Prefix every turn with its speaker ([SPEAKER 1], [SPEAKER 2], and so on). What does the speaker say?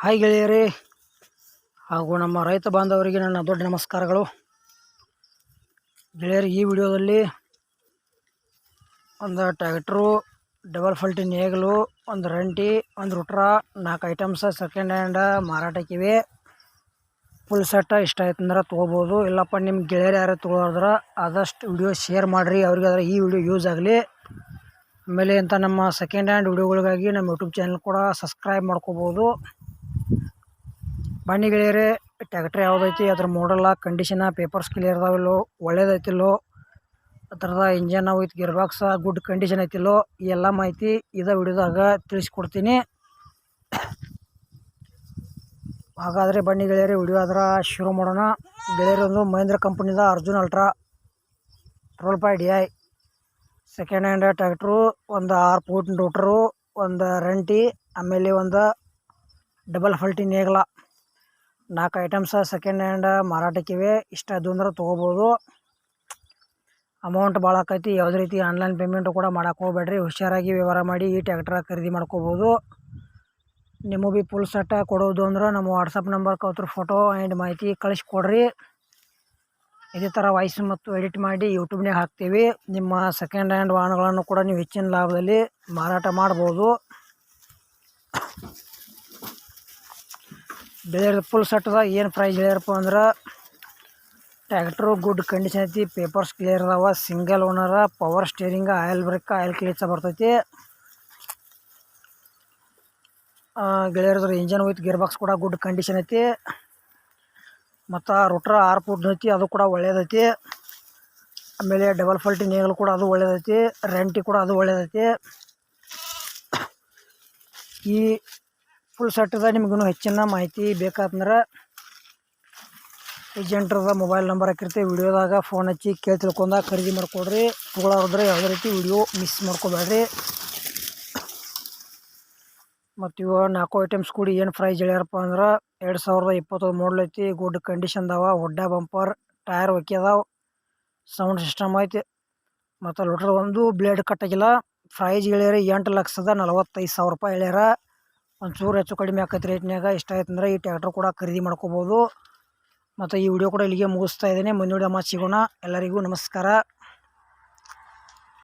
[SPEAKER 1] Hi ಗೆಳೆಯರೇ ಹಾಗೂ ನಮ್ಮ ರೈತ ಬಾಂಧವರಿಗೆ ನನ್ನ ದೊಡ್ಡ ನಮಸ್ಕಾರಗಳು. ಗೆಳೆಯರು, ಈ ವಿಡಿಯೋದಲ್ಲಿ ಒಂದು ಟ್ಯಾಕ್ಟ್ರು ಡಬಲ್ ಫಲ್ಟಿ ನೇಗಲು, ಒಂದು ರಂಟಿ, ಒಂದು ರುಟ್ರ, ನಾಲ್ಕು ಐಟಮ್ಸ್ ಸೆಕೆಂಡ್ ಹ್ಯಾಂಡ್ ಮಾರಾಟಕ್ಕಿವೆ ಫುಲ್ ಸೆಟ್ ಇಷ್ಟ ಆಯ್ತು ಅಂದ್ರೆ ತೊಗೋಬೋದು. ಇಲ್ಲಪ್ಪ ನಿಮ್ಮ ಗೆಳೆಯರು ಯಾರು ತೊಗೊಳೋದ್ರೆ ಆದಷ್ಟು ವಿಡಿಯೋ ಶೇರ್ ಮಾಡಿರಿ. ಅವ್ರಿಗೆ ಅದರ ಈ ವಿಡಿಯೋ ಯೂಸ್ ಆಗಲಿ. ಆಮೇಲೆ ಇಂಥ ನಮ್ಮ ಸೆಕೆಂಡ್ ಹ್ಯಾಂಡ್ ವಿಡಿಯೋಗಳಿಗಾಗಿ ನಮ್ಮ ಯೂಟ್ಯೂಬ್ ಚಾನಲ್ ಕೂಡ ಸಬ್ಸ್ಕ್ರೈಬ್ ಮಾಡ್ಕೋಬೋದು. ಬನ್ನಿ ಗೆಳೆಯರೆ, ಟ್ಯಾಕ್ಟ್ರ್ ಯಾವುದೈತಿ ಅದ್ರ ಮಾಡಲ್ಲ ಕಂಡೀಷನ ಪೇಪರ್ಸ್ ಕ್ಲಿಯರ್ ಅದಾವಿಲ್ಲೋ ಒಳ್ಳೇದೈತಿಲ್ಲೋ ಅದರದ engine with gear box good condition ಐತಿಲ್ಲೋ ಈ ಎಲ್ಲ ಮಾಹಿತಿ ಇದ ವಿಡಿಯೋದಾಗ ತಿಳಿಸ್ಕೊಡ್ತೀನಿ. ಹಾಗಾದರೆ ಬನ್ನಿ ಗೆಳೆಯರೆ, ವಿಡಿಯೋ ಅದರ ಶುರು ಮಾಡೋಣ. ಗೆಳೆಯರೊಂದು ಮಹೇಂದ್ರ ಕಂಪನಿದ ಅರ್ಜುನ್ ಅಲ್ಟ್ರಾ, ಟ್ರೋಲ್ Pai D I second hand tractor, ಒಂದು ಆರು ಫೂಟ್ ರೋಟ್ರು ಒಂದು ರಂಟಿ, ಆಮೇಲೆ ಒಂದು ಡಬಲ್ ಫಲ್ಟಿ ನೇಗ್ಲ. ನಾಲ್ಕು ಐಟಮ್ಸ ಸೆಕೆಂಡ್ ಹ್ಯಾಂಡ್ ಮಾರಾಟಕ್ಕಿವೆ ಇಷ್ಟ ಅದು ಅಂದ್ರೆ ತೊಗೋಬೋದು. ಅಮೌಂಟ್ ಭಾಳ ಆಕೈತಿ. ಯಾವುದೇ ರೀತಿ ಆನ್ಲೈನ್ ಪೇಮೆಂಟು ಕೂಡ ಮಾಡೋಕೆ ಹೋಗ್ಬೇಡ್ರಿ. ಹುಷಾರಾಗಿ ವ್ಯವಹಾರ ಮಾಡಿ, ಈ ಟ್ಯಾಕ್ಟ್ರ ಖರೀದಿ ಮಾಡ್ಕೋಬೋದು. ನಿಮಗೆ ಭೀ ಫುಲ್ ಸೆಟ್ ಕೊಡೋದು ಅಂದ್ರೆ ನಮ್ಮ ವಾಟ್ಸಪ್ ನಂಬರ್ಗೆ ಅವ್ರ ಫೋಟೋ ಆ್ಯಂಡ್ ಮಾಹಿತಿ ಕಳಿಸ್ಕೊಡ್ರಿ. ಇದೇ ಥರ ವಾಯ್ಸ್ ಮತ್ತು ಎಡಿಟ್ ಮಾಡಿ ಯೂಟ್ಯೂಬ್ನಾಗ ಹಾಕ್ತೀವಿ. ನಿಮ್ಮ ಸೆಕೆಂಡ್ ಹ್ಯಾಂಡ್ ವಾಹನಗಳನ್ನು ಕೂಡ ನೀವು ಹೆಚ್ಚಿನ ಲಾಭದಲ್ಲಿ ಮಾರಾಟ ಮಾಡ್ಬೋದು. ಬೆಳೆ ಫುಲ್ ಸೆಟ್ಟದ ಏನು ಪ್ರೈಸ್ ಹೇಳ್ಯಾರಪ್ಪ ಅಂದ್ರೆ ಟ್ಯಾಕ್ಟ್ರು ಗುಡ್ ಕಂಡೀಷನ್ ಐತಿ ಪೇಪರ್ಸ್ ಕ್ಲಿಯರ್ ಅದಾವ single owner power steering oil brake oil clutch ಬರ್ತೈತಿ. ಗೆಳೆಯರದ್ರ ಇಂಜನ್ ವಿತ್ ಗೇರ್ ಬಾಕ್ಸ್ ಕೂಡ ಗುಡ್ ಕಂಡೀಷನ್ ಐತಿ. ಮತ್ತು ರೊಟ್ರ ಆರು ಫುಟ್ ಐತಿ, ಅದು ಕೂಡ ಒಳ್ಳೇದೈತಿ. ಆಮೇಲೆ ಡಬಲ್ ಫಾಲ್ಟಿ ನೇಗಲು ಕೂಡ ಅದು ಒಳ್ಳೇದೈತಿ. ರೆಂಟಿ ಕೂಡ ಅದು ಒಳ್ಳೇದೈತಿ. ಈ ಫುಲ್ ಸೆಟ್ದ ನಿಮಗೂ ಹೆಚ್ಚಿನ ಮಾಹಿತಿ ಬೇಕಾತಂದ್ರೆ ಏಜೆಂಟ್ರದ ಮೊಬೈಲ್ ನಂಬರ್ ಹಾಕಿರ್ತೀವಿ, ವಿಡಿಯೋದಾಗ ಫೋನ್ ಹಚ್ಚಿ ಕೇಳಿ ತಿಳ್ಕೊಂಡ ಖರೀದಿ ಮಾಡ್ಕೊಡ್ರಿ. ತೊಗೊಳೋದ್ರೆ ಯಾವುದೇ ರೀತಿ ವಿಡಿಯೋ ಮಿಸ್ ಮಾಡ್ಕೋಬೇಡ್ರಿ. ಮತ್ತು ಇವು ನಾಲ್ಕು ಐಟಮ್ಸ್ ಕೂಡಿ ಏನು ಪ್ರೈಸ್ ಹೇಳ್ಯಾರಪ್ಪ ಅಂದ್ರೆ ಎರಡು ಸಾವಿರದ ಇಪ್ಪತ್ತೊಂದು ಮಾಡಲ್ ಐತಿ ಗುಡ್ ಕಂಡೀಷನ್ ಅದಾವ, ಒಡ್ಡ ಬಂಪರ್ ಟೈರ್ ಒಕ್ಕಿ ಅದಾವ ಸೌಂಡ್ ಸಿಸ್ಟಮ್ ಐತಿ. ಮತ್ತು ಲೋಟರ್ ಒಂದು ಬ್ಲೇಡ್ ಕಟ್ಟಾಗಿಲ್ಲ ಪ್ರೈಸ್ ಹೇಳ್ಯಾರ ಎಂಟು ಲಕ್ಷದ ನಲವತ್ತೈದು ಸಾವಿರ ರೂಪಾಯಿ ಹೇಳ್ಯಾರ. ಒಂಚೂರು ಹೆಚ್ಚು ಕಡಿಮೆ ಆಕೈತೆ ರೇಟ್ನಾಗ ಇಷ್ಟ ಆಯ್ತು ಅಂದ್ರೆ ಈ ಟ್ಯಾಕ್ಟ್ರ್ ಕೂಡ ಖರೀದಿ ಮಾಡ್ಕೋಬೋದು. ಮತ್ತು ಈ ವಿಡಿಯೋ ಕೂಡ ಇಲ್ಲಿಗೆ ಮುಗಿಸ್ತಾ ಇದ್ದೇನೆ. ಮುಂದಿನ ವಿಡಿಯೋ ಸಿಗೋಣ. ಎಲ್ಲರಿಗೂ ನಮಸ್ಕಾರ.